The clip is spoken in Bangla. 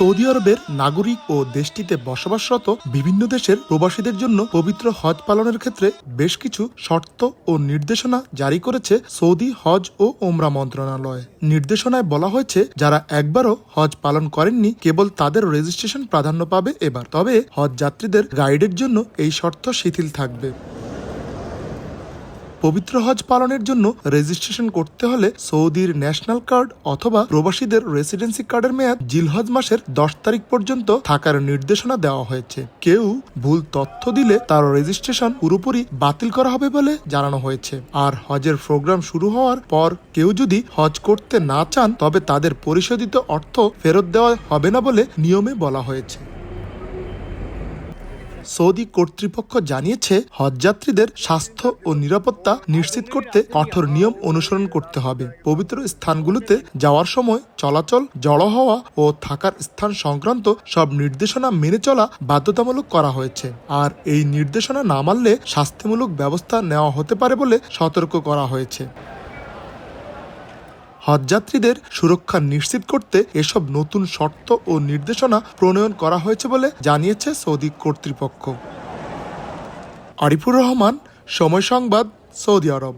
সৌদি আরবের নাগরিক ও দেশটিতে বসবাসরত বিভিন্ন দেশের প্রবাসীদের জন্য পবিত্র হজ পালনের ক্ষেত্রে বেশ কিছু শর্ত ও নির্দেশনা জারি করেছে সৌদি হজ ও ওমরা মন্ত্রণালয়। নির্দেশনায় বলা হয়েছে, যারা একবারও হজ পালন করেননি, কেবল তাদের রেজিস্ট্রেশন প্রাধান্য পাবে এবার। তবে হজ যাত্রীদের গাইডের জন্য এই শর্ত শিথিল থাকবে। পবিত্র হজ পালনের জন্য রেজিস্ট্রেশন করতে হলে সৌদির ন্যাশনাল কার্ড অথবা প্রবাসীদের রেসিডেন্সি কার্ডের মেয়াদ জিলহজ মাসের দশ তারিখ পর্যন্ত থাকার নির্দেশনা দেওয়া হয়েছে। কেউ ভুল তথ্য দিলে তার রেজিস্ট্রেশন পুরোপুরি বাতিল করা হবে বলে জানানো হয়েছে। আর হজের প্রোগ্রাম শুরু হওয়ার পর কেউ যদি হজ করতে না চান, তবে তাদের পরিশোধিত অর্থ ফেরত দেওয়া হবে না বলে নিয়মে বলা হয়েছে। সৌদি কর্তৃপক্ষ জানিয়েছে, হজযাত্রীদের স্বাস্থ্য ও নিরাপত্তা নিশ্চিত করতে কঠোর নিয়ম অনুসরণ করতে হবে। পবিত্র স্থানগুলোতে যাওয়ার সময় চলাচল জড়ো হওয়া ও থাকার স্থান সংক্রান্ত সব নির্দেশনা মেনে চলা বাধ্যতামূলক করা হয়েছে। আর এই নির্দেশনা না মানলে শাস্তিমূলক ব্যবস্থা নেওয়া হতে পারে বলে সতর্ক করা হয়েছে। হজযাত্রীদের সুরক্ষা নিশ্চিত করতে এসব নতুন শর্ত ও নির্দেশনা প্রণয়ন করা হয়েছে বলে জানিয়েছে সৌদি কর্তৃপক্ষ। আরিফুর রহমান, সময় সংবাদ, সৌদি আরব।